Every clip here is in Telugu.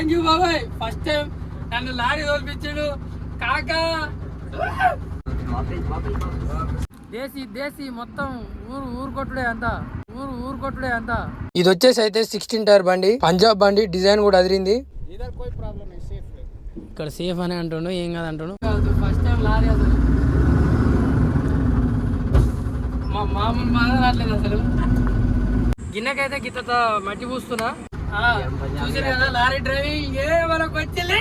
థ్యాంక్ యూ బాబాయ్. ఫస్ట్ టైం నన్ను లారీ తోల్పించాడు. కాకా. దేశీ దేశీ మొత్తం ఊరు ఊరు కొట్టుడే అంతా. ఊరు ఊరు కొట్టుడే అంతా. ఇది వచ్చేసి అయితే సిక్స్టీన్ టైర్ బండి. పంజాబ్ బండి డిజైన్ కూడా అదిరింది. ఇక్కడ సేఫ్ అని అంటుండు ఏం కాదు అంటుండు ఫస్ట్ టైం లారీ అసలు. మా మామూలు మాట్లాడలేదు అసలు. గిన్నెకైతే గిత్తతో మట్టి పూస్తున్నా. చూసిన కదా లారీ డ్రైవింగ్ ఏ మనకు వచ్చిలే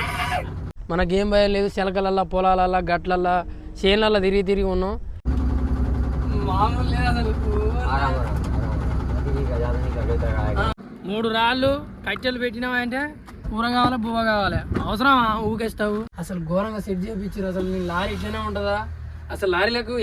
మనకి ఏం భయం లేదు చిలకలల్లా పొలాలల్లా గట్లల్లా చేనులల్లా తిరిగి తిరిగి ఉన్నాం. మామూలు లేదు అసలు. ఆ, మూడు రాళ్ళు కట్టెలు పెట్టినామంటే కూర కావాలా బువ్వ కావాలి? అవసరమా? ఊకేస్తావు. అసలు ఘోరంగా సెట్ చేయించారు అసలు నీ లారీ ఇట్లనే ఉంటుందా? అసలు లారీలకు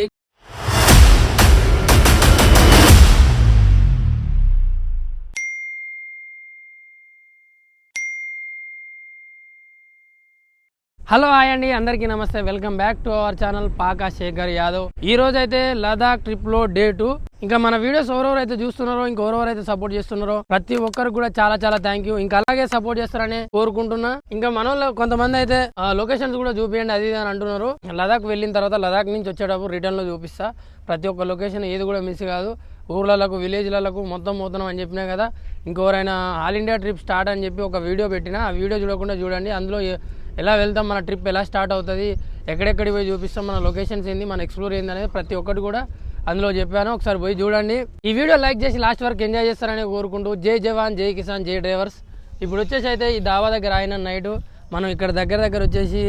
హలో హాయ్ అండి. అందరికీ నమస్తే. Welcome back to our channel Paka Shekar Yadav. ఈ రోజు అయితే లదాఖ్ ట్రిప్లో డే టూ. ఇంకా మన వీడియోస్ ఎవరెవరైతే చూస్తున్నారో ఇంకెవరెవరైతే సపోర్ట్ చేస్తున్నారో ప్రతి ఒక్కరికి కూడా చాలా చాలా థ్యాంక్ యూ ఇంకా అలాగే సపోర్ట్ చేస్తారని కోరుకుంటున్నా. ఇంకా మన కొంతమంది అయితే లొకేషన్స్ కూడా చూపియండి అది ఇది అని అంటున్నారు. లదాఖ్ వెళ్ళిన తర్వాత లదాఖ్ నుంచి వచ్చేటప్పుడు రిటర్న్లో చూపిస్తా. ప్రతి ఒక్క లొకేషన్ ఏది కూడా మిస్ కాదు. ఊర్లలకు విలేజ్లకు మొత్తం పోతున్నాం అని చెప్పినా కదా ఇంకెవరైనా ఆల్ ఇండియా ట్రిప్ స్టార్ట్ అని చెప్పి ఒక వీడియో పెట్టినా ఆ వీడియో చూడకుండా చూడండి. అందులో ఎలా వెళ్తాం మన ట్రిప్ ఎలా స్టార్ట్ అవుతుంది ఎక్కడెక్కడికి పోయి చూపిస్తాం మన లొకేషన్స్ ఏంది మన ఎక్స్ప్లోర్ ఏంది అనేది ప్రతి ఒక్కటి కూడా అందులో చెప్పాను. ఒకసారి పోయి చూడండి. ఈ వీడియో లైక్ చేసి లాస్ట్ వరకు ఎంజాయ్ చేస్తారని కోరుకుంటూ జై జవాన్ జై కిసాన్ జై డ్రైవర్స్. ఇప్పుడు వచ్చేసి అయితే ఈ దావా దగ్గర ఆయన నైట్. మనం ఇక్కడ దగ్గర దగ్గర వచ్చేసి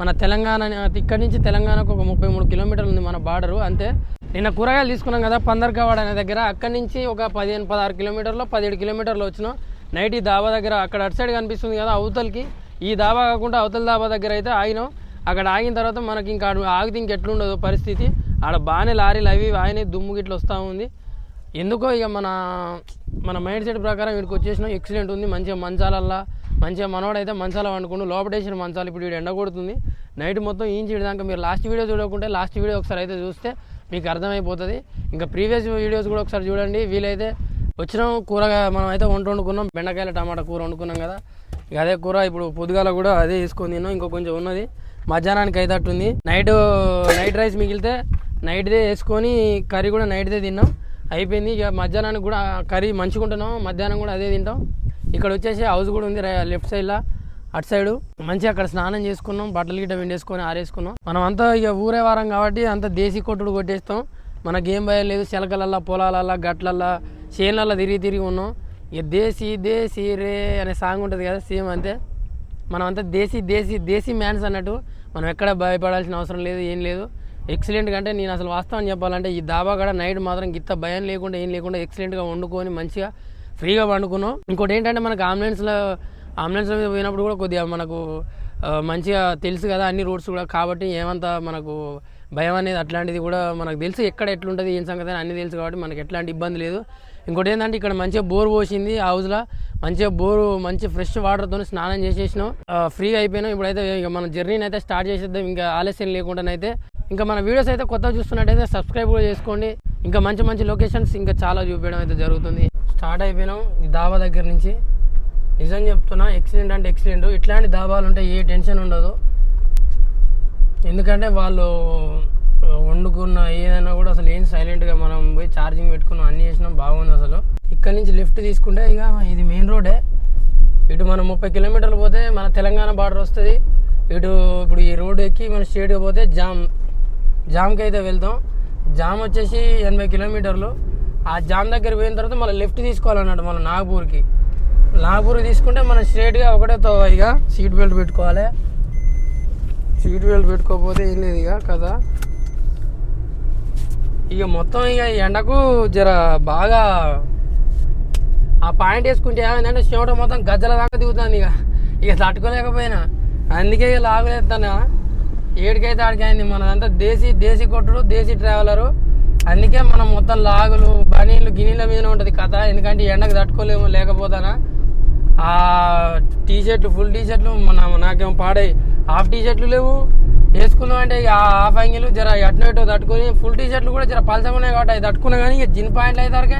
మన తెలంగాణ ఇక్కడి నుంచి తెలంగాణకు ఒక ముప్పై మూడు కిలోమీటర్లు ఉంది మన బార్డరు అంతే. నిన్న కూరగాయలు తీసుకున్నాం కదా పందర్కవాడ అనే దగ్గర. అక్కడి నుంచి ఒక పదిహేను పదహారు కిలోమీటర్లు పదిహేడు కిలోమీటర్లు వచ్చినాం. నైట్ ఈ దాబా దగ్గర అక్కడ అటు సైడ్ కనిపిస్తుంది కదా అవతలకి. ఈ దాబా కాకుండా అవతల దాబా దగ్గర అయితే ఆగినాం. అక్కడ ఆగిన తర్వాత మనకి ఇంకా ఆడ ఆగితే ఇంకెట్లుండదు పరిస్థితి. ఆడ బాగానే లారీలు అవి ఇవి ఆయన దుమ్ము గిట్ల వస్తూ ఉంది. ఎందుకో ఇక మన మన మైండ్ సెట్ ప్రకారం వీడికి వచ్చేసినాం. ఎక్సలెంట్ ఉంది మంచిగా మంచాలల్లా. మంచిగా మనోడైతే మంచాల వండుకుంటూ లోపటేసిన మంచాలు ఇప్పుడు వీడు ఎండ కొడుతుంది నైట్ మొత్తం ఈంచి దాకా మీరు లాస్ట్ వీడియో చూడకుంటే లాస్ట్ వీడియో ఒకసారి అయితే చూస్తే మీకు అర్థమైపోతుంది. ఇంకా ప్రీవియస్ వీడియోస్ కూడా ఒకసారి చూడండి. వీలైతే వచ్చినాం కూరగాయ మనం అయితే వంట వండుకున్నాం బెండకాయల టమాటా కూర వండుకున్నాం కదా. ఇక అదే కూర ఇప్పుడు పొద్దుగాల కూడా అదే తీసుకొని తిన్నాం ఇంకో కొంచెం ఉన్నది. మధ్యాహ్నానికి అయితే అట్టుంది నైట్ నైట్ రైస్ మిగిలితే నైట్దే వేసుకొని కర్రీ కూడా నైట్దే తిన్నాం. అయిపోయింది. ఇక మధ్యాహ్నానికి కూడా కర్రీ మంచిగా ఉంటున్నాం మధ్యాహ్నం కూడా అదే తింటాం. ఇక్కడ వచ్చేసి హౌస్ కూడా ఉంది లెఫ్ట్ సైడ్లో అటు సైడ్. మంచిగా అక్కడ స్నానం చేసుకున్నాం బట్టలు గిట్ట వెండేసుకొని ఆరేసుకున్నాం. మనం అంతా ఇక ఊరే వారం కాబట్టి అంత దేశీ కొట్టుడు కొట్టేస్తాం. మనకి ఏం భయం లేదు చిలకలల్లా పొలాలల్లా గట్లల్లా చేనులల్లా తిరిగి తిరిగి ఉన్నాం. ఇక దేశీ దేశీ రే అనే సాంగ్ ఉంటుంది కదా సేమ్ అంతే. మనం అంతా దేశీ దేశీ దేశీ మ్యాన్స్ అన్నట్టు మనం ఎక్కడ భయపడాల్సిన అవసరం లేదు ఏం లేదు. ఎక్సలెంట్గా అంటే నేను అసలు వాస్తవం చెప్పాలంటే ఈ దాబా కూడా నైట్ మాత్రం గిత్త భయం లేకుండా ఏం లేకుండా ఎక్సలెంట్గా వండుకొని మంచిగా ఫ్రీగా వండుకున్నాం. ఇంకోటి ఏంటంటే మనకు అంబులెన్స్లో అంబులెన్స్లో మీద పోయినప్పుడు కూడా కొద్దిగా మనకు మంచిగా తెలుసు కదా అన్ని రూట్స్ కూడా. కాబట్టి ఏమంతా మనకు భయం అనేది అట్లాంటిది కూడా మనకు తెలుసు ఎక్కడ ఎట్లుంటుంది ఏం సంగతి అని అన్నీ తెలుసు కాబట్టి మనకి ఎట్లాంటి ఇబ్బంది లేదు. ఇంకోటి ఏంటంటే ఇక్కడ మంచిగా బోర్ పోసింది హౌస్లో. మంచిగా బోరు మంచి ఫ్రెష్ వాటర్తో స్నానం చేసేసినాం. ఫ్రీ ఫ్రీగా అయిపోయినాం. ఇప్పుడైతే ఇక మన జర్నీని అయితే స్టార్ట్ చేసేద్దాం. ఇంకా ఆలస్యం లేకుండానైతే ఇంకా మన వీడియోస్ అయితే కొత్త చూస్తున్నట్టయితే సబ్స్క్రైబ్ కూడా చేసుకోండి. ఇంకా మంచి మంచి లొకేషన్స్ ఇంకా చాలా చూపించడం అయితే జరుగుతుంది. స్టార్ట్ అయిపోయినాం ఈ దాబా దగ్గర నుంచి. నిజం చెప్తున్నా ఎక్సిడెంట్ అంటే ఎక్సిడెంట్ ఇట్లాంటి దాబాలు ఉంటే ఏ టెన్షన్ ఉండదు. ఎందుకంటే వాళ్ళు వండుకున్న ఏదైనా కూడా అసలు ఏం సైలెంట్గా మనం పోయి ఛార్జింగ్ పెట్టుకున్నాం అన్నీ చేసినాం బాగుంది అసలు. ఇక్కడ నుంచి లిఫ్ట్ తీసుకుంటే ఇక ఇది మెయిన్ రోడే ఇటు మనం ముప్పై కిలోమీటర్లు పోతే మన తెలంగాణ బార్డర్ వస్తుంది. ఇటు ఇప్పుడు ఈ రోడ్ ఎక్కి మన స్టేట్కి పోతే జామ్. జామ్కి అయితే వెళ్తాం. జామ్ వచ్చేసి ఎనభై కిలోమీటర్లు. ఆ జామ్ దగ్గర పోయిన తర్వాత మళ్ళీ లెఫ్ట్ తీసుకోవాలన్నట్టు మన నాగపూర్కి. నాగపూర్ తీసుకుంటే మనం స్ట్రేట్గా ఒకటే తో ఇక. సీట్ బెల్ట్ పెట్టుకోవాలి. సీట్ బెల్ట్ పెట్టుకోకపోతే ఏం లేదు ఇక కదా. ఇక మొత్తం ఇక ఎండకు జర బాగా ఆ పాయింట్ వేసుకుంటే ఏమైందంటే చెమట మొత్తం గజ్జల దాకా దిగుతుంది ఇక. ఇక తట్టుకోలేకపోయినా. అందుకే ఇక లాగలేస్తానా ఏడికైతే ఆడికి అయింది మనదంతా దేశీ దేశీ కొట్టుడు దేశీ ట్రావెలరు అందుకే మనం మొత్తం లాగులు బనీలు గిన్నెల మీదనే ఉంటుంది కథ. ఎందుకంటే ఎండకు తట్టుకోలేము లేకపోతానా. ఆ టీ షర్ట్లు ఫుల్ టీ షర్ట్లు మన నాకేమో పాడై హాఫ్ టీ షర్ట్లు లేవు. వేసుకున్నాం అంటే ఇక హాఫ్ అంగిలు జర అట్నో ఇటో తట్టుకొని ఫుల్ టీ షర్ట్లు కూడా జర పలసగా ఉన్నాయి కాబట్టి అవి తట్టుకున్నా కానీ ఇక జిన్ పాయింట్లు అయితే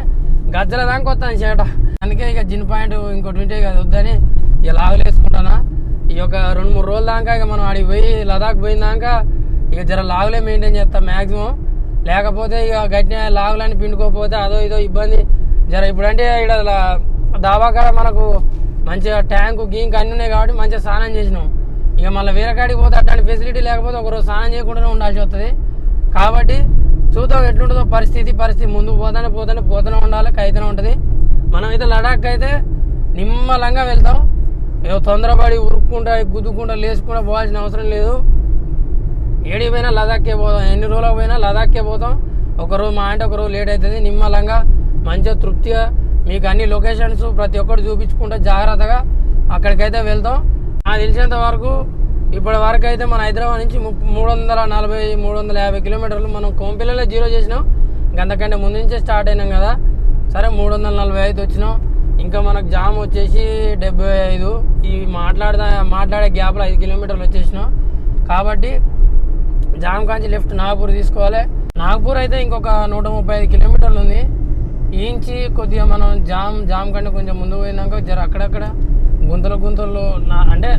గజ్జల దాకా వస్తాను చేట. అందుకే ఇక జిన్ పాయింట్ ఇంకోటి ఉంటే ఇక వద్దని ఇక లాగులేసుకుంటానా ఈ యొక్క రెండు మూడు రోజుల దాకా ఇక మనం ఆడికి పోయి లదాఖ్ దాకా ఇక జర లాగులే మెయింటైన్ చేస్తాం మ్యాక్సిమం లేకపోతే ఇక గట్టిన లాగులని పిండుకోకపోతే అదో ఇదో ఇబ్బంది. జర ఇప్పుడంటే ఇక్కడ లా- మనకు మంచిగా ట్యాంకు గింక్ అన్నీ ఉన్నాయి కాబట్టి మంచిగా స్నానం చేసినాం. ఇక మళ్ళీ వేరే కాడికి పోతే అట్లాంటి ఫెసిలిటీ లేకపోతే ఒకరోజు స్నానం చేయకుండానే ఉండాల్సి వస్తుంది. కాబట్టి చూద్దాం ఎట్లుంటుందో పరిస్థితి పరిస్థితి ముందుకు పోతానే పోతానే పోతూనే ఉండాలి కైతేనే ఉంటుంది. మనం అయితే లడాక్ అయితే నిమ్మలంగా వెళ్తాం. ఏదో తొందరపడి ఉరుక్కుంటా గుద్దుకుంటా లేచుకుంటా పోవాల్సిన అవసరం లేదు. ఏడికి పోయినా లదాఖ్కే పోతాం ఎన్ని రోజులకు పోయినా లదాఖ్కే పోతాం. ఒక రోజు మా అంటే ఒక రోజు లేట్ అవుతుంది. నిమ్మలంగా మంచిగా తృప్తిగా మీకు అన్ని లొకేషన్స్ ప్రతి ఒక్కటి చూపించుకుంటా జాగ్రత్తగా అక్కడికైతే వెళ్తాం. నాకు తెలిసినంత వరకు ఇప్పటి వరకు అయితే మన హైదరాబాద్ నుంచి ముప్ప- మూడు వందల నలభై మూడు వందల యాభై కిలోమీటర్లు మనం కోంపిల్లలో జీరో చేసినాం. అంతకంటే ముందు నుంచే స్టార్ట్ అయినాం కదా. సరే మూడు వందల నలభై ఐదు వచ్చినాం. ఇంకా మనకు జామ్ వచ్చేసి డెబ్బై ఐదు. ఈ మాట్లాడదా మాట్లాడే గ్యాప్లో ఐదు కిలోమీటర్లు వచ్చేసినాం. కాబట్టి జామ్ కాంచి లెఫ్ట్ నాగపూర్ తీసుకోవాలి. నాగపూర్ అయితే ఇంకొక నూట ముప్పై ఐదు కిలోమీటర్లు ఉంది. ఈంచి కొద్దిగా మనం జామ్ జామ్ కంటే కొంచెం ముందు పోయినాక జర అక్కడక్కడ గుంతలు గుంతలు నా అంటే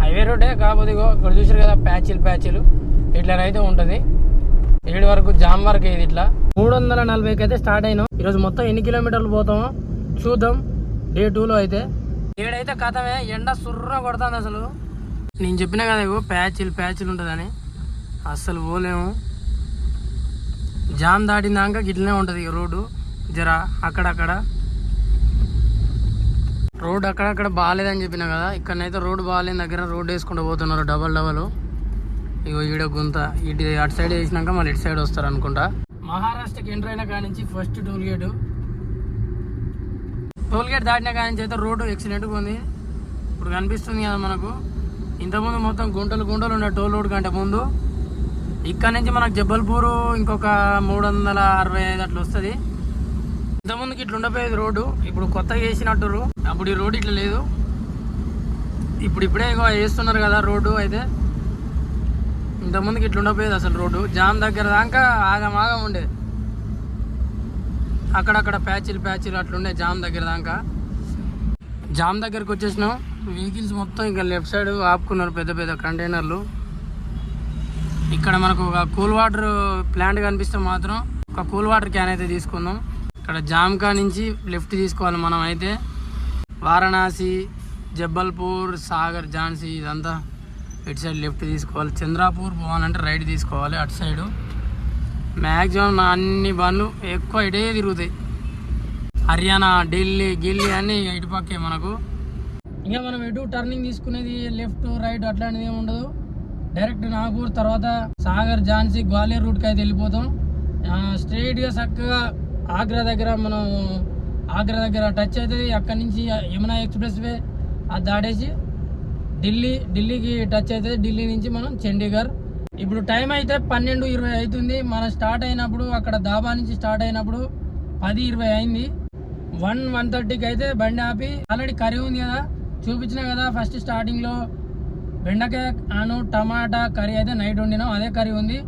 హైవే రోడ్డే కాకపోతే ఇక్కడ చూసారు కదా ప్యాచీలు ప్యాచీలు. ఇట్లనైతే ఉంటుంది. ఏడు వరకు జామ్ వరకు ఇది ఇట్లా. మూడు వందల నలభైకి అయితే స్టార్ట్ అయినాం. ఈరోజు మొత్తం ఎన్ని కిలోమీటర్లు పోతామో చూద్దాం. డే టూలో అయితే. ఏడైతే కథమే ఎండ సుర్ర కొడుతుంది అసలు. నేను చెప్పిన కదా ఇగో ప్యాచీలు ప్యాచీలు ఉంటుందని. అస్సలు పోలేము. జామ్ దాటినాక గిట్లనే ఉంటుంది రోడ్డు. జర అక్కడక్కడ. రోడ్ అక్కడక్కడ బాగాలేదని చెప్పిన కదా ఇక్కడనైతే రోడ్డు బాగాలేని దగ్గర రోడ్ వేసుకుంటూ పోతున్నారు డబల్ డబల్. ఇగో ఈడ గుంత ఇటు అటు సైడ్ వేసినాక మళ్ళీ ఇటు సైడ్ వస్తారు అనుకుంటా. మహారాష్ట్రకి ఎంటర్ అయిన కాడి నుంచి first toll gate toll gate దాటిన కాడి నుంచి అయితే రోడ్డు ఎక్సలెంట్గా ఉంది. ఇప్పుడు కనిపిస్తుంది కదా మనకు. ఇంతకుముందు మొత్తం గుంటలు గుంటలు ఉండే టోల్ రోడ్ కంటే ముందు. ఇక్కడ నుంచి మనకు జబ్బల్పూరు ఇంకొక మూడు వందల అరవై ఐదు అట్లా వస్తుంది. ఇంతకుముందుకి ఇట్లా ఉండపోయేది రోడ్డు ఇప్పుడు కొత్తగా వేసినట్టు అప్పుడు ఈ రోడ్డు ఇట్లా లేదు. ఇప్పుడు ఇప్పుడే వేస్తున్నారు కదా రోడ్డు అయితే. ఇంతకుముందుకి ఇట్లా ఉండపోయేది అసలు రోడ్డు. జామ్ దగ్గర దాకా ఆగం ఆగం ఉండేది అక్కడక్కడ ప్యాచీలు ప్యాచీలు అట్లుండే జామ్ దగ్గర దాకా. జామ్ దగ్గరకు వచ్చేసినాం. వెహికల్స్ మొత్తం ఇంకా లెఫ్ట్ సైడ్ ఆపుకున్నారు పెద్ద పెద్ద కంటైనర్లు. ఇక్కడ మనకు ఒక కూల్ వాటర్ ప్లాంట్ కనిపిస్తే మాత్రం ఒక కూల్ వాటర్ క్యాన్ అయితే తీసుకుందాం. ఇక్కడ జామ్కా నుంచి లెఫ్ట్ తీసుకోవాలి మనం అయితే వారణాసి జబ్బల్పూర్ సాగర్ ఝాన్సీ ఇదంతా ఇటు సైడ్ లెఫ్ట్ తీసుకోవాలి. చంద్రాపూర్ పోవాలంటే రైట్ తీసుకోవాలి అటు సైడు. మ్యాక్సిమం అన్ని బండ్లు ఎక్కువ ఇటే తిరుగుతాయి. హర్యానా ఢిల్లీ గిల్లీ అన్నీ ఇటు పక్కే మనకు. ఇంకా మనం ఎటు టర్నింగ్ తీసుకునేది లెఫ్ట్ రైట్ అట్లాంటిది ఏమి ఉండదు. డైరెక్ట్ నాగూర్ తర్వాత సాగర్ ఝాన్సీ గ్వాలియర్ రూట్కి అయితే వెళ్ళిపోతాం. స్ట్రైట్గా చక్కగా ఆగ్రా దగ్గర మనం ఆగ్రా దగ్గర టచ్ అవుతుంది. అక్కడి నుంచి యమునా ఎక్స్ప్రెస్ వే అది దాటేసి ఢిల్లీ ఢిల్లీకి టచ్ అవుతుంది. ఢిల్లీ నుంచి మనం చండీగఢ్. ఇప్పుడు టైం అయితే పన్నెండు ఇరవై అవుతుంది. మనం స్టార్ట్ అయినప్పుడు అక్కడ దాబా నుంచి స్టార్ట్ అయినప్పుడు పది ఇరవై అయింది. వన్ వన్ థర్టీకి అయితే బండి ఆపి ఆల్రెడీ కర్రీ ఉంది కదా. చూపించిన కదా ఫస్ట్ స్టార్టింగ్లో బెండకాయ అను టమాటా కర్రీ అయితే నైట్ వండినాం. అదే కర్రీ ఉంది.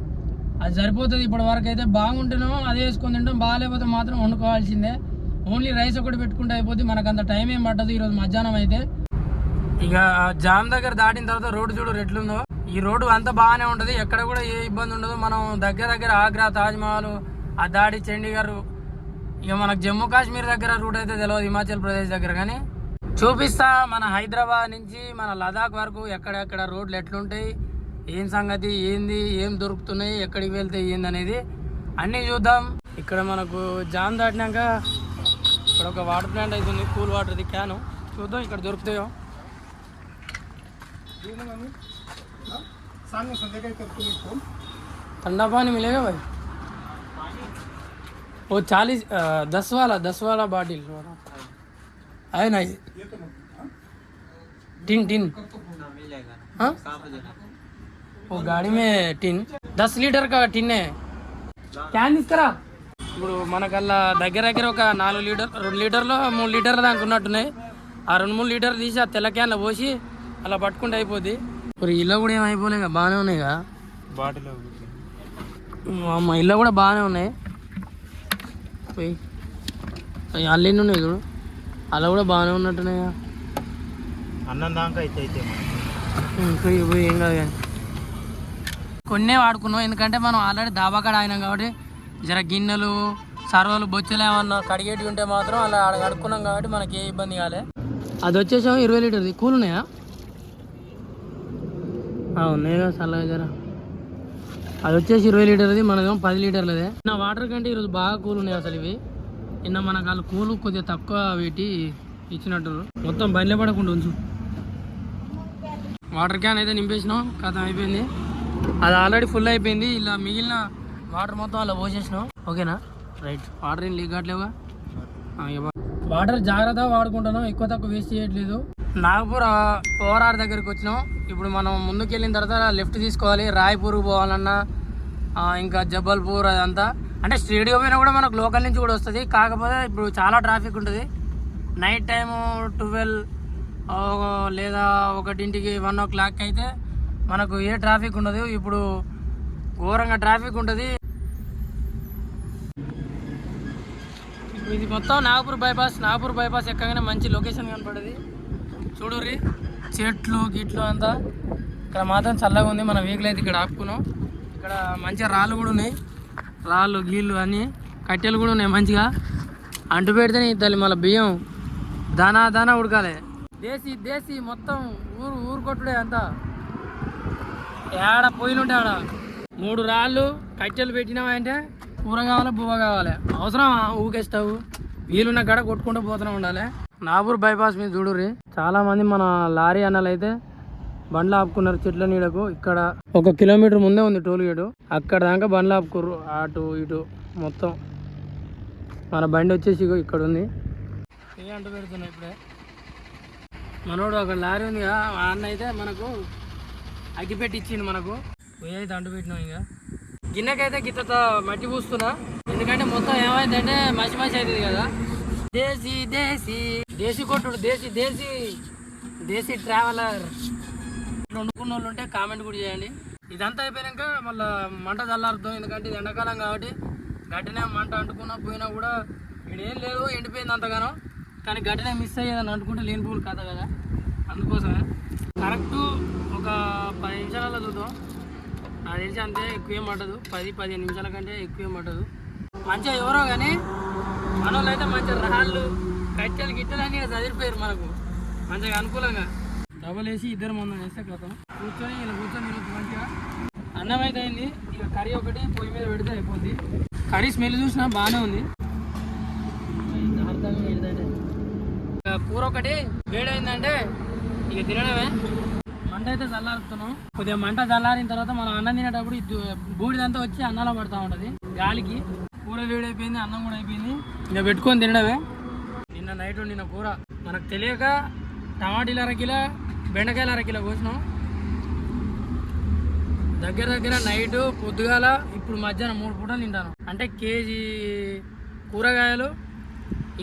అది సరిపోతుంది ఇప్పటి వరకు అయితే బాగుంటున్నాం అదే వేసుకొని తింటాం బాగాలేకపోతే మాత్రం వండుకోవాల్సిందే. ఓన్లీ రైస్ ఒకటి పెట్టుకుంటే అయిపోతే మనకు అంత టైం ఏం పట్టదు ఈరోజు మధ్యాహ్నం అయితే. ఇక జామ్ దగ్గర దాటిన తర్వాత రోడ్డు చూడు ఎట్లుందో ఈ రోడ్డు అంతా బాగానే ఉంటుంది ఎక్కడ కూడా ఏ ఇబ్బంది ఉండదు. మనం దగ్గర దగ్గర ఆగ్రా తాజ్మహల్ ఆ దాడి చండీగఢ్ ఇక మనకు జమ్మూ కాశ్మీర్ దగ్గర రూట్ అయితే తెలియదు హిమాచల్ ప్రదేశ్ దగ్గర. కానీ చూపిస్తా మన హైదరాబాద్ నుంచి మన లదాఖ్ వరకు ఎక్కడెక్కడ రోడ్లు ఎట్లుంటాయి ఏం సంగతి ఏంది ఏం దొరుకుతున్నాయి ఎక్కడికి వెళ్తే ఏంది అనేది అన్నీ చూద్దాం ఇక్కడ మనకు జామ్ దాటినాక ఇక్కడ ఒక వాటర్ ప్లాంట్ అవుతుంది కూల్ వాటర్ది క్యాను చూద్దాం ఇక్కడ దొరుకుతాయో सांग ना संध्याकाळी करतो मी फोन ठंडा पानी मिलेगा भाई वो चालीस दस वाला दस वाला बॉटल है ना ये? येतो मग हां टिन टिन हाँ वो गाड़ी में टिन दस లీటర్ का టిన్ క్యాన్ తీసుకురా ఇప్పుడు మనకల్లా దగ్గర దగ్గర ఒక నాలుగు లీటర్ రెండు లీటర్లు మూడు లీటర్లు దాకా ఉన్నట్టున్నాయి ఆ రెండు మూడు లీటర్లు తీసి ఆ తెల్ల క్యాన్లో పోసి అలా పట్టుకుంటే అయిపోద్ది ఇప్పుడు ఇల్లు కూడా ఏం అయిపోలేగా బాగానే ఉన్నాయిగా బాటిల్ అమ్మ ఇల్లు కూడా బాగానే ఉన్నాయి పోయి అవి అల్లు ఎన్ని ఉన్నాయి చూడు అలా కూడా బాగానే ఉన్నట్టున్నాయిగా అన్నం దాకా అయితే అయితే మనకి పోయి పోయి ఏం కాదు కానీ కొన్నే వాడుకున్నాం. ఎందుకంటే మనం ఆల్రెడీ దాబా కాడ అయినాం కాబట్టి జర గిన్నెలు సర్వలు బొచ్చులు ఏమన్నా కడిగేటి ఉంటే మాత్రం అలా ఆడ కడుక్కున్నాం కాబట్టి మనకి ఏ ఇబ్బంది కాలే. అది వచ్చేసాము ఇరవై లీటర్ది. కూల్ ఉన్నాయా? ఉన్నాయి కదా చల్లగా జర. అది వచ్చేసి ఇరవై లీటర్ది మనదేమో పది లీటర్లదే. నా వాటర్ కంటే ఈరోజు బాగా కూల్ ఉన్నాయి అసలు ఇవి. నిన్న మనకు వాళ్ళు కూల్ కొద్దిగా తక్కువ పెట్టి ఇచ్చినట్టు. మొత్తం బయలుపడకుండా ఉంచు. వాటర్ క్యాన్ అయితే నింపేసినాం కథం అయిపోయింది. అది ఆల్రెడీ ఫుల్ అయిపోయింది. ఇలా మిగిలిన వాటర్ మొత్తం అలా పోసేసినాం. ఓకేనా? రైట్ వాటర్ ఏం లీక్ కావట్లేవుగా వాటర్ జాగ్రత్త వాడుకుంటున్నాం. ఎక్కువ తక్కువ వేస్ట్ చేయట్లేదు. నాగపూర్ ఓఆర్ఆర్ దగ్గరికి వచ్చినాం. ఇప్పుడు మనం ముందుకు వెళ్ళిన తర్వాత లెఫ్ట్ తీసుకోవాలి. రాయ్పూర్ పోవాలన్నా ఇంకా జబల్పూర్ అదంతా. అంటే స్టేడియం పైన కూడా మనకు లోకల్ నుంచి కూడా వస్తుంది. కాకపోతే ఇప్పుడు చాలా ట్రాఫిక్ ఉంటుంది. నైట్ టైము ట్వెల్వ్ లేదా ఒకటింటికి వన్ ఓ క్లాక్ అయితే మనకు ఏ ట్రాఫిక్ ఉండదు. ఇప్పుడు ఘోరంగా ట్రాఫిక్ ఉంటుంది. ఇది మొత్తం నాగపూర్ బైపాస్. నాగపూర్ బైపాస్ ఎక్కగానే మంచి లొకేషన్ కనపడది. చూడుర్రి. చెట్లు గిట్లు అంతా. ఇక్కడ మాత్రం చల్లగా ఉంది. మన వెహికల్ అయితే ఇక్కడ ఆపుకున్నాం. ఇక్కడ మంచిగా రాళ్ళు కూడా ఉన్నాయి. రాళ్ళు గీళ్ళు అన్నీ. కట్టెలు కూడా ఉన్నాయి మంచిగా. అంటు పెడితేనే ఇద్దాలి మళ్ళీ బియ్యం దానా దానా ఉడకాలి. దేశీ దేశీ మొత్తం ఊరు ఊరు కొట్టుడే అంతా. ఏడ పొయ్యిలు ఆడ? మూడు రాళ్ళు కట్టెలు పెట్టినామంటే కూర కావాలి బువ్వ కావాలి అవసరం ఊకేస్తావు. స్టవ్ వీలున్న గడ కొట్టుకుంటూ పోతూనే ఉండాలి. నాగూర్ బైపాస్ మీద చూడుర్రి. చాలా మంది మన లారీ అన్నలు అయితే బండ్లు ఆపుకున్నారు చెట్ల నీడకు. ఇక్కడ ఒక కిలోమీటర్ ముందే ఉంది టోల్ గేటు. అక్కడ దాకా బండ్లు ఆపుకుర్రు. అటు ఇటు మొత్తం. మన బండి వచ్చేసి ఇక్కడ ఉంది. ఏ అంటు పెడుతున్నాయి ఇప్పుడే? మనోడు ఒక లారీ ఉంది కదా ఆ అన్న అయితే మనకు అగ్గిపెట్టి ఇచ్చింది మనకు. పోయి అయితే అంటు పెట్టినాం ఇక. గిన్నెకైతే గిత్తతో మట్టి పూస్తున్నా. ఎందుకంటే మొత్తం ఏమైందంటే మసి మసి అవుతుంది కదా. దేశీ దేశీ. దేశీ కొట్టుడు దేశీ దేశీ. దేశీ ట్రావెలర్ ఇట్లా వండుకున్న వాళ్ళు ఉంటే కామెంట్ కూడా చేయండి. ఇదంతా అయిపోయాక మళ్ళీ మంట చల్లారుతాం ఎందుకంటే ఇది ఎండాకాలం కాబట్టి గడ్డనే మంట అంటుకున్నా పోయినా కూడా ఏం లేదు ఎండిపోయింది అంతగానో. కానీ గడ్డనే మిస్ అయ్యేదని అంటుకుంటే లేని పూలు కథ కదా. అందుకోసమే. కరెక్ట్ ఒక పది నిమిషాలలో చూద్దాం. నాకు తెలిసి అంతే ఎక్కువ ఏం పట్టదు. పది పదిహేను నిమిషాల కంటే ఎక్కువ ఏం పట్టదు. మంచిగా ఎవరో కానీ మనోళ్ళు అయితే మంచిగా రాళ్ళు కట్టెలు గిట్టెలు అన్నీ చదిరిపోయారు మనకు. మంచిగా అనుకూలంగా. డబల్ వేసి ఇద్దరు మందం వేస్తే క్రితం కూర్చొని ఇలా కూర్చొని తినొచ్చు మంచిగా. అన్నం అయితే అయింది. ఇక కర్రీ ఒకటి పొయ్యి మీద పెడితే అయిపోద్ది. కర్రీ స్మెల్ చూసినా బాగానే ఉంది. అర్థంగా ఏంటంటే ఇక కూర ఒకటి వేడైందంటే ఇక తినడమే. మంట అయితే చల్లారుతున్నాం. కొద్దిగా మంట చల్లారిన తర్వాత మనం అన్నం తినేటప్పుడు బూడిదంతా వచ్చి అన్నంలో పడతా ఉంటుంది. గాలికి కూర వేడైపోయింది అన్నం కూడా అయిపోయింది. ఇక పెట్టుకొని తినడమే. నిన్న నైట్ నిన్న కూర. మనకు తెలియక టమాటీలు అరకిలో బెండకాయలు అరకిలో కోసినాం. దగ్గర దగ్గర నైట్ పొద్దుగాల ఇప్పుడు మధ్యాహ్నం మూడు పూటలు తింటాను. అంటే కేజీ కూరగాయలు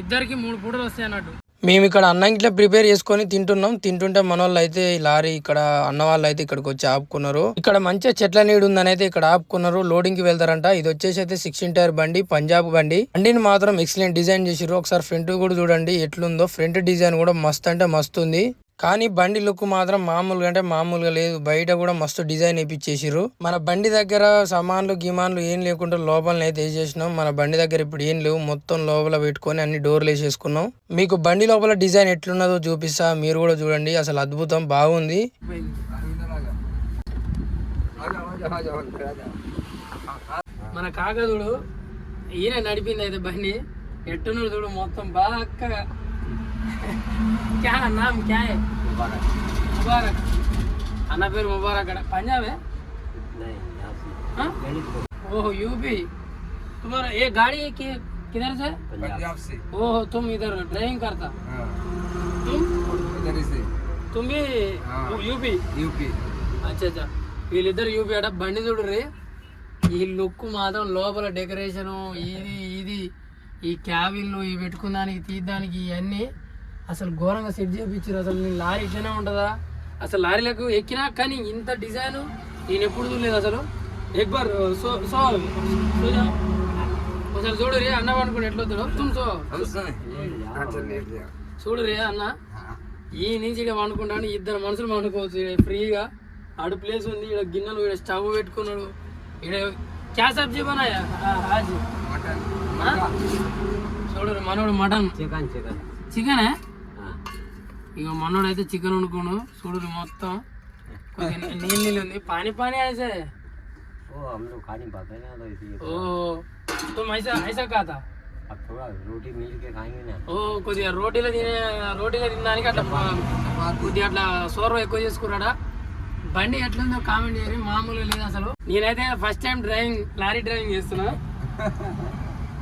ఇద్దరికి మూడు పూటలు వస్తాయి అన్నట్టు. మేము ఇక్కడ అన్నం ఇట్లా ప్రిపేర్ చేసుకొని తింటున్నాం. తింటుంటే మన వాళ్ళు అయితే లారీ ఇక్కడ అన్న వాళ్ళు అయితే ఇక్కడికి వచ్చి ఆపుకున్నారు. ఇక్కడ మంచిగా చెట్ల నీడు ఉందని అయితే ఇక్కడ ఆపుకున్నారు. లోడింగ్కి వెళ్తారంట. ఇది వచ్చేసి అయితే సిక్స్టీన్ టైర్ బండి పంజాబ్ బండి. బండిని మాత్రం ఎక్సలెంట్ డిజైన్ చేసిర్రు. ఒకసారి ఫ్రంట్ కూడా చూడండి ఎట్లుందో. ఫ్రంట్ డిజైన్ కూడా మస్తు అంటే మస్తు ఉంది. కానీ బండి లుక్ మాత్రం మామూలుగా అంటే మామూలుగా లేదు. బయట కూడా మస్తు డిజైన్ వేయించేసిర్రు మన బండి దగ్గర సామాన్లు గిమాన్లు ఏం లేకుండా లోపలనే అయితే వేసేసినాం. మన బండి దగ్గర ఇప్పుడు ఏం లేవు. మొత్తం లోపల పెట్టుకొని అన్ని డోర్లు వేసేసుకున్నాం. మీకు బండి లోపల డిజైన్ ఎట్లున్నదో చూపిస్తా. మీరు కూడా చూడండి. అసలు అద్భుతం. బాగుంది. మన కాకదుడు ఈయన నడిపింది అయితే బండి. ఎట్టున్నాడు చూడు మొత్తం బాగా అక్కగా క్యా నామ్ క్యా హై ముబారక్ అన్న పేరు ముబారక్ అక్కడ పంజాబే हाँ? ओहो यूपी तुम्हारा ये गाड़ी कि, किधर से पंजाब से ओहो तुम इधर ड्राइविंग करता हाँ तुम इधर से तुम भी हाँ। యూపీ यूपी అచ్చా అచ్చా వీళ్ళిద్దరు యూపీ అట బండి చూడుర్రి ఈ లుక్ మాత్రం లోపల డెకరేషను ఇది ఇది ఈ క్యాబిన్లు ఇవి పెట్టుకున్నానికి తీయడానికి ఇవన్నీ అసలు ఘోరంగా సెట్ చేయించారు అసలు నేను లారీ ఇట్లనే ఉంటుందా? అసలు లారీలకు ఎక్కినా కానీ ఇంత డిజైన్ నేను ఎప్పుడు చూడలేదు అసలు. ఎక్బర్ సో సో సోజా ఒకసారి చూడు రే అన్న అనుకుని ఎట్లా వద్దు చూడు రే అన్న. ఈ నుంచి ఇక వండుకుంటాను ఇద్దరు మనుషులు వండుకోవచ్చు ఫ్రీగా ఆడు ప్లేస్ ఉంది ఇక్కడ గిన్నెలు ఇక్కడ స్టవ్ పెట్టుకున్నాడు. ఇక్కడ క్యా సబ్జీ బనాయా? హాజీ చూడరు మనోడు మటన్. Chicken chicken. చికెనా? ఇక మనోడు అయితే చికెన్ వండుకోను చూడరు మొత్తం కొద్దిగా నీ- నీళ్ళు నీళ్ళు ఉంది పానీ పానీ అయితే ओ हम लोग खाने पाते हैं तो इसलिए ఓ तुम ऐसा ऐसा कहा था अब थोड़ा रोटी मिल के खाएंगे ना ఓ కొద్దిగా రోటీలో తినే రోటీలో తినడానికి అట్లా మా- కొద్దిగా అట్లా సోర్వ ఎక్కువ చేసుకున్నాడా బండి ఎట్లుందో కామెంట్ చేయరు మామూలుగా లేదు అసలు నేనైతే first time driving lorry driving చేస్తున్నా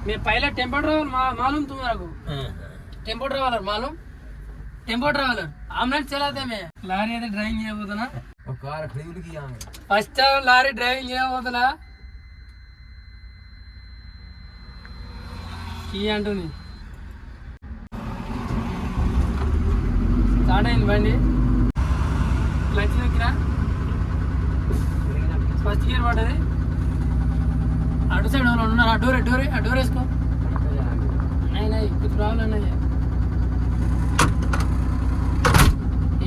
मैं पहले टेम्पो ट्रैवल मा- मालूम तुम्हारा को tempo traveller tempo traveller omelette చేలాతే లారీ అయితే డ్రైవింగ్ చేయబోతున్నా. ఒక కార్ డ్రైవ్లకి ఫస్ట్ టైం లారీ డ్రైవింగ్ చేయబోతున్నా. కీ అంటుంది స్టార్ట్ అయింది బండి. క్లచ్ నొక్కినా ఫస్ట్ గేర్ పడ్డది. అటు సైడ్ వాళ్ళు ఉన్నారు? అడ్డూరే అడ్డూరే అడ్డూరేసుకో అయినా ఇప్పుడు ప్రాబ్లం అయినా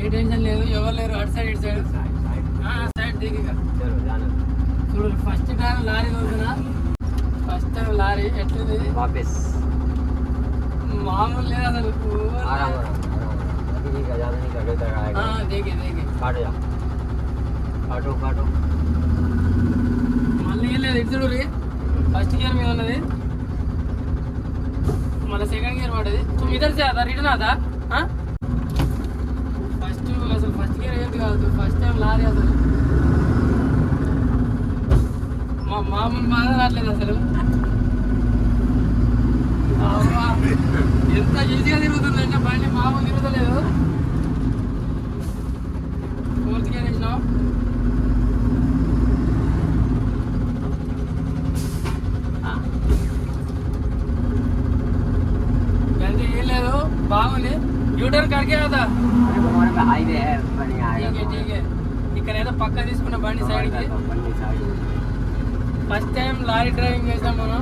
ఏ టెన్షన్ లేదు ఎవరు లేరు అటు సైడ్ ఇటు సైడ్. సైడ్ దిగి చూడు ఫస్ట్ టైం లారీ చూసిన ఫస్ట్ టైం లారీ ఎట్లది? వాపస్. మామూలు లేదు అసలు. దిగి దేగి. పాటు పాటు మళ్ళీ వెళ్ళేది ఇటు చూడు ఫస్ట్ గేర్ మీద ఉన్నది. మళ్ళీ సెకండ్ గేర్ పడేది తొమ్మిది తెలుసా అదా రిటర్న్ అదా? కాదు. ఫస్ట్ టైం లారీ అసలు. మా మామూలు బాధ రావట్లేదు అసలు. అవ్వా, ఎంత ఈజీగా తిరుగుతుందంటే బండి మామూలు తిరుగుతలేదు. ఫోర్త్ గేర్ వేసినావు हाँ ఏం లేదు. బాగుంది. యూటర్న్ కడికే కదా. अरे वो हमारे पे हाईवे है बढ़िया आएगा ఠీకే ఠీకే ఇక్కడ ఏదో పక్క తీసుకున్న బండి సైడ్ కి बंदी side first time lorry driving చేసాం మనం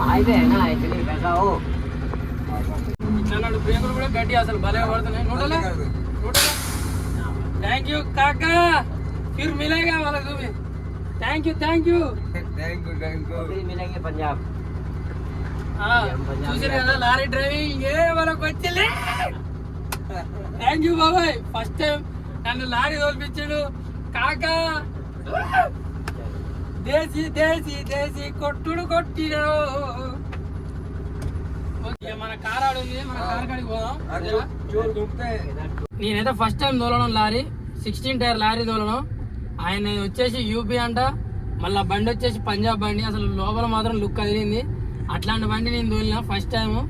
हाईवे है ना इसलिए कैसा हो ఇట్లా బ్రేకులు కూడా గట్టి అసలు భలే పడుతున్నాయి నూటలే నూటలే థ్యాంక్ యూ కాకా ఫిర్ మిలేగా వాళ్ళకు చూపి thank you thank you thank you thank you फिर मिलेंगे पंजाब చూసారు కదా లారీ డ్రైవింగ్ ఏ మనకు వచ్చిలే థ్యాంక్ యూ బాబాయ్. ఫస్ట్ టైం నన్ను లారీ తోల్పించాడు. కాక! దేశీ దేశీ దేశీ కొట్టుడు కొట్టిన. మన కార్ మన కార్ పోదాం. నేనైతే ఫస్ట్ టైం తోలడం లారీ. సిక్స్టీన్ టైర్ లారీ తోలడం. ఆయన వచ్చేసి యూపీ అంట. మళ్ళీ బండి వచ్చేసి పంజాబ్ బండి. అసలు లోపల మాత్రం లుక్ కదిలింది అట్లాంటి బండి నేను తోలిన ఫస్ట్ టైము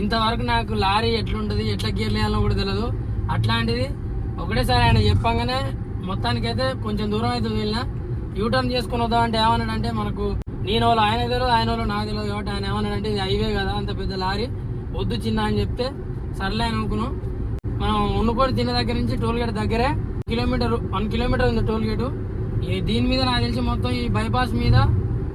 ఇంతవరకు నాకు లారీ ఎట్లుంటుంది ఎట్లా గేర్లు వేయాలో కూడా తెలియదు అట్లాంటిది ఒకటేసారి ఆయన చెప్పంగానే మొత్తానికైతే కొంచెం దూరం అయితే వెళ్ళిన. యూటర్న్ చేసుకుని వద్దాం అంటే ఏమన్నాడంటే మనకు నేను వాళ్ళు ఆయన తెలియదు ఆయన వాళ్ళు నాకు తెలియదు కాబట్టి ఆయన ఏమన్నాడంటే ఇది హైవే కదా అంత పెద్ద లారీ వద్దు చిన్న అని చెప్తే సర్లే అని అనుకున్నాం. మనం వండుకొని తిన్న దగ్గర నుంచి టోల్ గేట్ దగ్గరే కిలోమీటర్ వన్ కిలోమీటర్ ఉంది టోల్ గేటు ఈ దీని మీద నాకు తెలిసి మొత్తం ఈ బైపాస్ మీద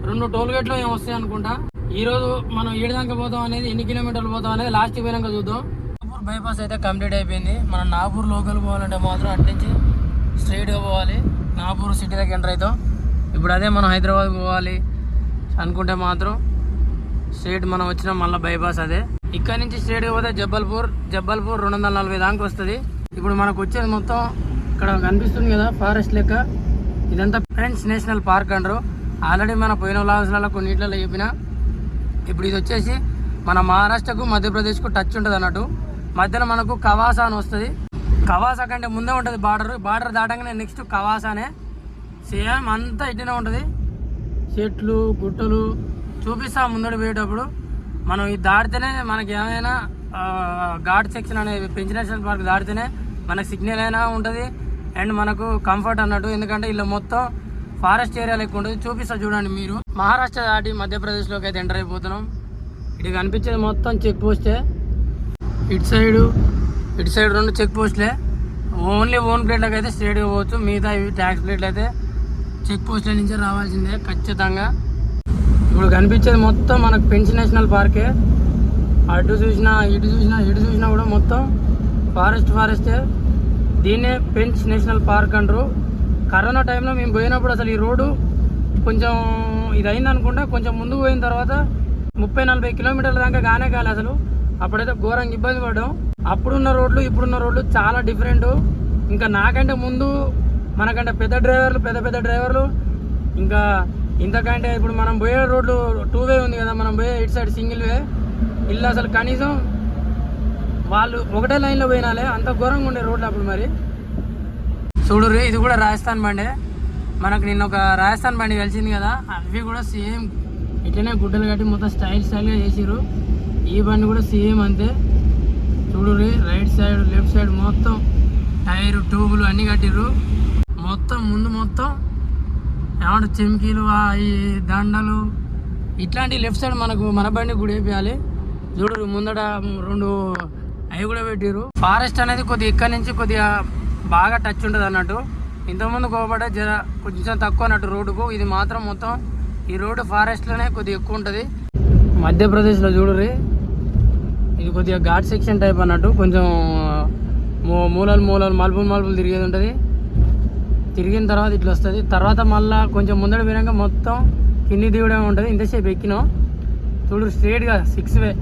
రెండు టోల్ గేట్లు ఏమి వస్తాయి అనుకుంటా. ఈరోజు మనం ఏడు దాకా పోతాం అనేది ఎన్ని కిలోమీటర్లు పోతాం అనేది లాస్ట్కి పోయినాక చూద్దాం. నాగపూర్ బైపాస్ అయితే కంప్లీట్ అయిపోయింది. మనం నాగపూర్ లోకల్ పోవాలంటే మాత్రం అటు నుంచి స్ట్రైట్గా పోవాలి. నాగపూర్ సిటీ దగ్గర ఎంటర్ అవుతాం. ఇప్పుడు అదే మనం హైదరాబాద్ పోవాలి అనుకుంటే మాత్రం స్ట్రేట్ మనం వచ్చిన మళ్ళీ బైపాస్ అదే. ఇక్కడ నుంచి స్ట్రేట్ పోతే జబ్బల్పూర్ జబ్బల్పూర్ రెండు వందల నలభై దాకా వస్తుంది. ఇప్పుడు మనకు వచ్చేది మొత్తం ఇక్కడ కనిపిస్తుంది కదా ఫారెస్ట్ లెక్క. ఇదంతా ఫ్రెండ్స్ నేషనల్ పార్క్ అంటారు. ఆల్రెడీ మన పోయిన లాగ్స్లలో కొన్నిట్లలో చెప్పిన. ఇప్పుడు ఇది వచ్చేసి మన మహారాష్ట్రకు మధ్యప్రదేశ్కు టచ్ ఉంటుంది అన్నట్టు. మధ్యలో మనకు కవాసా అని వస్తుంది. కవాసా కంటే ముందే ఉంటుంది బార్డర్. బార్డర్ దాటంగానే నెక్స్ట్ కవాసానే సేమ్ అంతా ఇట్లనే ఉంటుంది. చెట్లు గుట్టలు చూపిస్తా ముందడు పోయేటప్పుడు మనం ఇది దాటితేనే మనకి ఏమైనా ఘాట్ సెక్షన్ అనేది పెంచి నేషనల్ పార్క్ దాటితేనే మనకు సిగ్నల్ అయినా ఉంటుంది. అండ్ మనకు కంఫర్ట్ అన్నట్టు. ఎందుకంటే ఇలా మొత్తం ఫారెస్ట్ ఏరియా లెక్క ఉంటుంది. చూపిస్తా చూడండి మీరు. మహారాష్ట్ర దాటి మధ్యప్రదేశ్లోకి అయితే ఎంటర్ అయిపోతున్నాం. ఇటు కనిపించేది మొత్తం చెక్ పోస్టే ఇటు సైడు ఇటు సైడ్ రెండు చెక్ పోస్ట్లే. ఓన్లీ ఓన్ ప్లేట్లకు అయితే స్ట్రేట్గా పోవచ్చు. మిగతా ఇవి ట్యాక్స్ ప్లేట్లు అయితే చెక్ పోస్ట్ల నుంచి రావాల్సిందే ఖచ్చితంగా. ఇప్పుడు కనిపించేది మొత్తం మనకు పెంచి నేషనల్ పార్కే అటు చూసినా ఇటు చూసినా ఇటు చూసినా కూడా మొత్తం ఫారెస్ట్ ఫారెస్టే దీన్నే పెంచ్ నేషనల్ పార్క్ అంటారు. కరోనా టైంలో మేము పోయినప్పుడు అసలు ఈ రోడ్డు కొంచెం ఇది అయింది అనుకుంటా కొంచెం ముందుకు పోయిన తర్వాత ముప్పై నలభై కిలోమీటర్ల దాకా గానే కాలే అసలు. అప్పుడైతే ఘోరంగా ఇబ్బంది పడ్డాం. అప్పుడున్న రోడ్లు ఇప్పుడున్న రోడ్లు చాలా డిఫరెంట్ ఇంకా నాకంటే ముందు మనకంటే పెద్ద డ్రైవర్లు పెద్ద పెద్ద డ్రైవర్లు. ఇంకా ఇంతకంటే ఇప్పుడు మనం పోయే రోడ్లు టూ వే ఉంది కదా మనం పోయే ఇటు సైడ్ సింగిల్ వే ఇల్లు అసలు కనీసం వాళ్ళు ఒకటే లైన్లో పోయినాలే అంత ఘోరంగా ఉండే రోడ్లు అప్పుడు మరి. చూడు ఇది కూడా రాజస్థాన్ బండే. మనకు నిన్న ఒక రాజస్థాన్ బండి కలిసింది కదా అవి కూడా సేమ్ ఇట్లనే గుడ్డలు కట్టి మొత్తం స్టైల్ స్టైల్గా చేసిర్రు. ఈ బండి కూడా సేమ్ అంతే. చూడు రే రైట్ సైడ్ లెఫ్ట్ సైడ్ మొత్తం టైర్ ట్యూబులు అన్నీ కట్టిర్రు. మొత్తం ముందు మొత్తం ఏమంటారు చెమ్కీలు ఈ దండలు ఇట్లాంటి లెఫ్ట్ సైడ్ మనకు మన బండి గుడి వేయాలి చూడు ముందట రెండు అవి కూడా పెట్టిర్రు. ఫారెస్ట్ అనేది కొద్దిగా ఇక్కడ నుంచి కొద్దిగా బాగా టచ్ ఉంటుంది అన్నట్టు. ఇంతకుముందు కోపడ జర కొంచెం తక్కువ అన్నట్టు రోడ్డుకు. ఇది మాత్రం మొత్తం ఈ రోడ్డు ఫారెస్ట్లోనే కొద్దిగా ఎక్కువ ఉంటుంది. మధ్యప్రదేశ్లో చూడరి ఇది కొద్దిగా ఘాట్ సెక్షన్ టైప్ అన్నట్టు. కొంచెం మూ- మూలలు మూలలు మలుపులు మలుపులు తిరిగేది ఉంటుంది. తిరిగిన తర్వాత ఇట్లా వస్తుంది. తర్వాత మళ్ళీ కొంచెం ముందర పోయినాక మొత్తం కింది దిగడం ఉంటుంది. ఇంతసేపు ఎక్కినాం. చూడు స్ట్రేట్గా సిక్స్ వే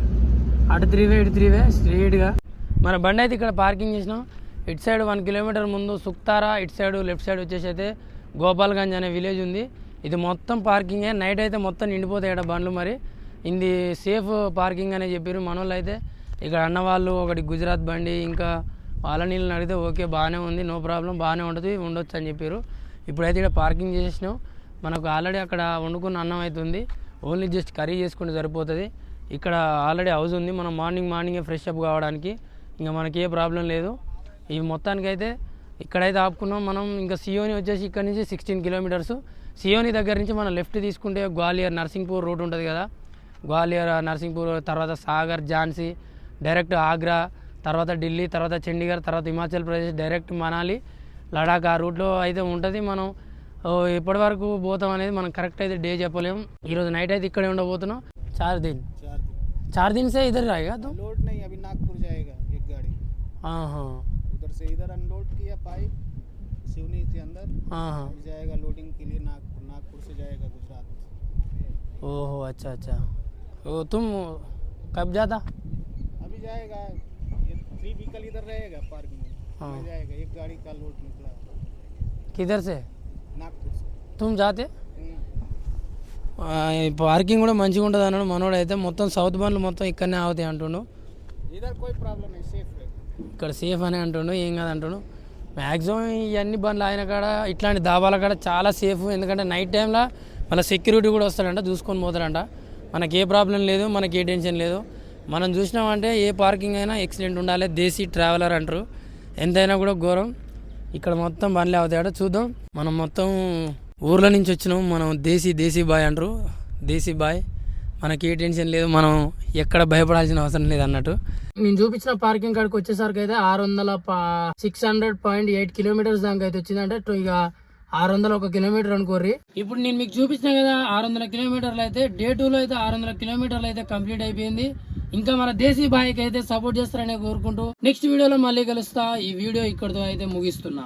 అటు త్రీ వే ఇటు త్రీ వే స్ట్రేట్గా మన బండి అయితే ఇక్కడ పార్కింగ్ చేసినాం. ఇటు సైడ్ వన్ కిలోమీటర్ ముందు సుక్తారా ఇటు సైడ్ లెఫ్ట్ సైడ్ వచ్చేసి అయితే గోపాల్గంజ్ అనే విలేజ్ ఉంది. ఇది మొత్తం పార్కింగే నైట్ అయితే మొత్తం నిండిపోతాయి ఇక్కడ బండ్లు మరి. ఇది సేఫ్ పార్కింగ్ అనే చెప్పారు మన అయితే. ఇక్కడ అన్న వాళ్ళు ఒకటి గుజరాత్ బండి ఇంకా వాళ్ళ నీళ్ళని అడిగితే ఓకే బాగానే ఉంది నో ప్రాబ్లం బాగానే ఉంటుంది ఉండొచ్చు అని చెప్పారు ఇప్పుడైతే ఇక్కడ పార్కింగ్ చేసినాం మనకు ఆల్రెడీ అక్కడ వండుకున్న అన్నం అవుతుంది ఓన్లీ జస్ట్ కర్రీ చేసుకుంటే సరిపోతుంది. ఇక్కడ ఆల్రెడీ హౌస్ ఉంది. మనం మార్నింగ్ మార్నింగే ఫ్రెష్ అప్ కావడానికి. ఇంకా మనకి ఏ ప్రాబ్లం లేదు. ఇవి మొత్తానికైతే ఇక్కడైతే ఆపుకున్నాం. మనం ఇంకా సియోని వచ్చేసి ఇక్కడ నుంచి సిక్స్టీన్ కిలోమీటర్స్. సియోని దగ్గర నుంచి మనం లెఫ్ట్ తీసుకుంటే గ్వాలియర్ నర్సింగ్పూర్ రోడ్ ఉంటుంది కదా. గ్వాలియర్ నర్సింగ్పూర్ తర్వాత సాగర్ ఝాన్సీ డైరెక్ట్ ఆగ్రా తర్వాత ఢిల్లీ తర్వాత చండీగఢ్ తర్వాత హిమాచల్ ప్రదేశ్ డైరెక్ట్ మనాలి లడాక్ ఆ రూట్లో అయితే ఉంటుంది. మనం ఇప్పటి వరకు పోతాం అనేది మనం కరెక్ట్ అయితే డే చెప్పలేము ఈరోజు నైట్ అయితే ఇక్కడే ఉండబోతున్నాం. చార్ దిన్ చార్ దిన్ ఇద్దరు రాయిగా? లోడ్ నాగ్పూర్ जाएगा एक गाड़ी ఆహా उधर से इधर अनलोड किया पाइप सिवनी के अंदर ఆహా अभी जाएगा लोडिंग के लिए नागपुर नागपुर से जाएगा गुजरात ओहो अच्छा अच्छा ओ तुम कब जाता अभी जाएगा ये थ्री व्हीकल इधर रहेगा पार्किंग में हाँ। में जाएगा एक गाड़ी का लोड निकला किधर से नागपुर से तुम जाते हम्म, పార్కింగ్ కూడా మంచిగా ఉంటుంది అన్నాడు మనోడు అయితే మొత్తం సౌత్ బండ్లు మొత్తం ఇక్కడనే అవుతాయి అంటుండు इधर कोई प्रॉब्लम नहीं सेफ है ఇక్కడ సేఫ్ అని అంటుండు ఏం కాదు అంటుండు. మ్యాక్సిమం ఇవన్నీ బండ్లు ఆయన కాడ ఇట్లాంటి దాబాల కాడ చాలా సేఫ్. ఎందుకంటే నైట్ టైంలో మళ్ళీ సెక్యూరిటీ కూడా వస్తాడంట చూసుకొని పోతాడంట. మనకి ఏ ప్రాబ్లం లేదు మనకి ఏ టెన్షన్ లేదు. మనం చూసినామంటే ఏ పార్కింగ్ అయినా ఎక్సిడెంట్ ఉండాలి దేశీ ట్రావెలర్ అంటారు. ఎంతైనా కూడా ఘోరం. ఇక్కడ మొత్తం బండ్లే అవుతాయట చూద్దాం. మనం మొత్తం ఊర్ల నుంచి వచ్చినాం మనం దేశీ దేశీ బాయ్ అంటారు. దేశీ బాయ్. మనకి ఏ టెన్షన్ లేదు మనం ఎక్కడ భయపడాల్సిన అవసరం లేదు అన్నట్టు. నేను చూపించిన పార్కింగ్ కాడికి వచ్చేసరికి అయితే ఆరు వందల six hundred point eight kilometres దాకా అయితే వచ్చిందంటే. ఇక ఆరు వందల ఒక కిలోమీటర్ అనుకోర్రి. ఇప్పుడు నేను మీకు చూపించిన కదా ఆరు వందల కిలోమీటర్లు అయితే డే టూలో అయితే ఆరు వందల కిలోమీటర్లు అయితే కంప్లీట్ అయిపోయింది. ఇంకా మన దేశీ బాయ్కి అయితే సపోర్ట్ చేస్తారని కోరుకుంటూ నెక్స్ట్ వీడియోలో మళ్ళీ కలుస్తా. ఈ వీడియో ఇక్కడితో అయితే ముగిస్తున్నా.